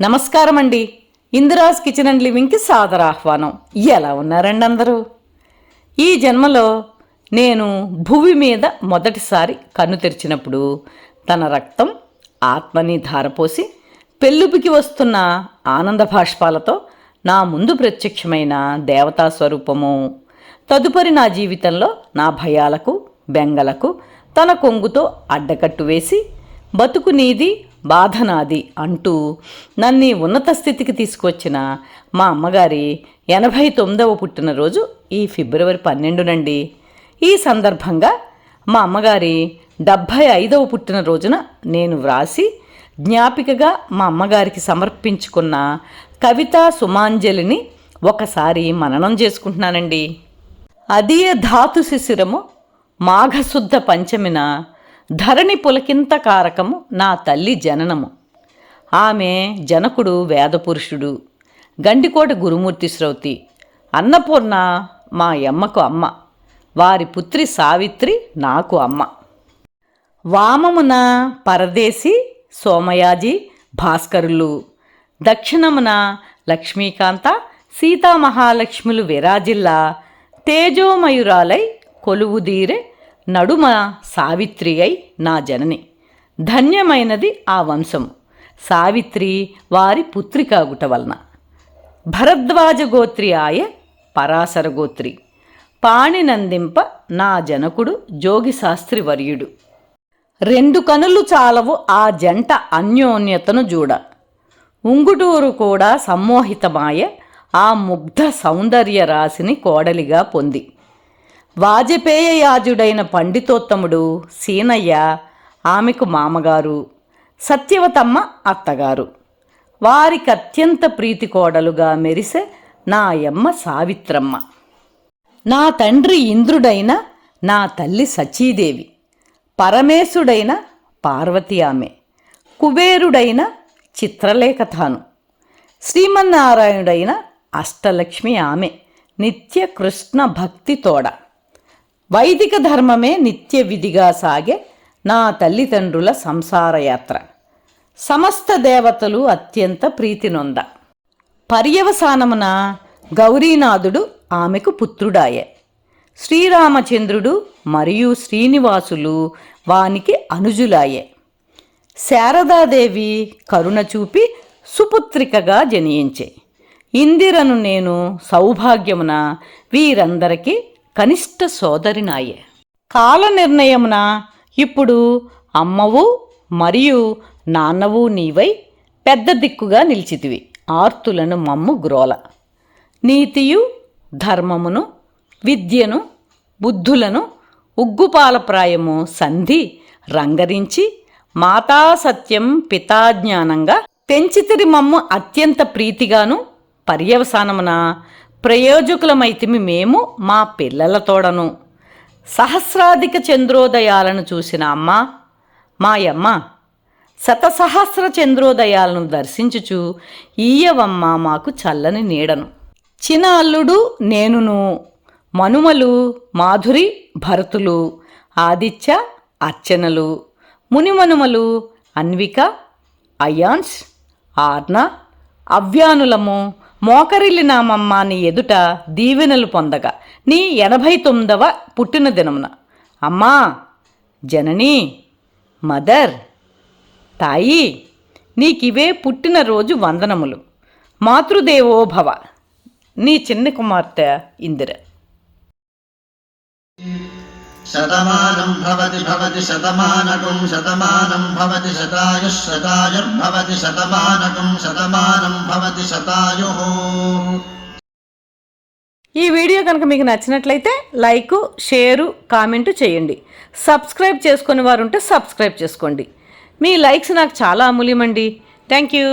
నమస్కారం అండి Indira's kitchen and లివింగ్కి సాదర ఆహ్వానం. ఎలా ఉన్నారండి అందరూ? ఈ జన్మలో నేను భూమి మీద మొదటిసారి కన్ను తెరిచినప్పుడు తన రక్తం ఆత్మని ధారపోసి పెళ్ళుపికి వస్తున్న ఆనంద భాష్పాలతో నా ముందు ప్రత్యక్షమైన దేవతా స్వరూపము తదుపరి నా జీవితంలో నా భయాలకు బెంగలకు తన కొంగుతో అడ్డకట్టు వేసి బతుకు నీది బాధ నాది అంటూ నన్ను ఉన్నత స్థితికి తీసుకొచ్చిన మా అమ్మగారి ఎనభై తొమ్మిదవ పుట్టినరోజు ఈ ఫిబ్రవరి పన్నెండునండి ఈ సందర్భంగా మా అమ్మగారి డెబ్భై ఐదవ పుట్టినరోజున నేను వ్రాసి జ్ఞాపికగా మా అమ్మగారికి సమర్పించుకున్న కవితా సుమాంజలిని ఒకసారి మననం చేసుకుంటున్నానండి. అదియ ధాతు శిశిరము మాఘశుద్ధ పంచమిన ధరణి పులకింత కారకము నా తల్లి జననము. ఆమె జనకుడు వేదపురుషుడు గండికోట గురుమూర్తి శ్రౌతి అన్నపూర్ణ మా యమ్మకు అమ్మ వారి పుత్రి సావిత్రి నాకు అమ్మ. వామమున పరదేశి సోమయాజి భాస్కరులు దక్షిణమున లక్ష్మీకాంత సీతామహాలక్ష్ములు విరాజిల్లా తేజోమయురాలై కొలువుదీరే నడుమ సావిత్రి అయి నా జనని. ధన్యమైనది ఆ వంశము. సావిత్రి వారి పుత్రికాగుట వలన. భరద్వాజ గోత్రి ఆయ పరాశర గోత్రి. పాణినందింప నా జనకుడు జోగి శాస్త్రి వర్యుడు. రెండు కనులు చాలవు ఆ జంట అన్యోన్యతను చూడ ఉంగుటూరు కూడా సమ్మోహితమాయ ఆ ముగ్ధ సౌందర్య రాశిని కోడలిగా పొంది. వాజపేయ యాజుడైన పండితోత్తముడు సీనయ్య ఆమెకు మామగారు సత్యవతమ్మ అత్తగారు. వారికి అత్యంత ప్రీతి కోడలుగా మెరిసే నా యమ్మ సావిత్రమ్మ. నా తండ్రి ఇంద్రుడైన నా తల్లి సచీదేవి పరమేశుడైన పార్వతి ఆమె కుబేరుడైన చిత్రలేఖ తాను శ్రీమన్నారాయణుడైన అష్టలక్ష్మి ఆమె నిత్య కృష్ణ భక్తి తోడ. వైదిక ధర్మమే నిత్య విధిగా సాగే నా తల్లిదండ్రుల సంసారయాత్ర సమస్త దేవతలు అత్యంత ప్రీతి నొంద పర్యవసానమున గౌరీనాథుడు ఆమెకు పుత్రుడాయే. శ్రీరామచంద్రుడు మరియు శ్రీనివాసులు వానికి అనుజులాయే. శారదాదేవి కరుణ చూపి సుపుత్రికగా జనించే. ఇందిరను నేను సౌభాగ్యమున వీరందరికీ కనిష్ట సోదరినాయే. కాల నిర్ణయమున ఇప్పుడు అమ్మవు మరియు నాన్నవు నీవై పెద్ద దిక్కుగా నిలిచితివి. ఆర్తులను మమ్ము గ్రోల. నీతియు ధర్మమును విద్యను బుద్ధులను ఉగ్గుపాలప్రాయము సంధి రంగరించి మాతా సత్యం పితాజ్ఞానంగా పెంచితిరి మమ్ము అత్యంత ప్రీతిగాను పర్యవసానమున ప్రయోజకులమైతిమి మేము మా పిల్లలతోడను సహస్రాధిక చంద్రోదయాలను చూసిన అమ్మ మాయమ్మ శతసహస్ర చంద్రోదయాలను దర్శించుచు ఈయవమ్మ మాకు చల్లని నీడను. చిన అల్లుడు నేనును మనుమలు మాధురి భరతులు ఆదిత్య అర్చనలు మునిమనుమలు అన్విక అయాన్స్ ఆర్న అవ్యానులము మోకరిల్లినామమ్మ నీ ఎదుట దీవెనలు పొందగా. నీ ఎనభై తొమ్మిదవ పుట్టిన దినమున అమ్మా జనని మదర్ తాయి నీకివే పుట్టినరోజు వందనములు. మాతృదేవోభవ నీ చిన్న కుమార్తె ఇందిర. శతమానం భవతి భవతి శతమానకం శతమానం భవతి శతాయుః శతాయుర్భవతి శతమానకం శతమానం భవతి శతాయుః ఈ వీడియో కనుక మీకు నచ్చినట్లయితే లైక్ షేరు కామెంటు చేయండి. సబ్స్క్రైబ్ చేసుకునే వారు ఉంటే సబ్స్క్రైబ్ చేసుకోండి. మీ లైక్స్ నాకు చాలా అమూల్యమండి. Thank you.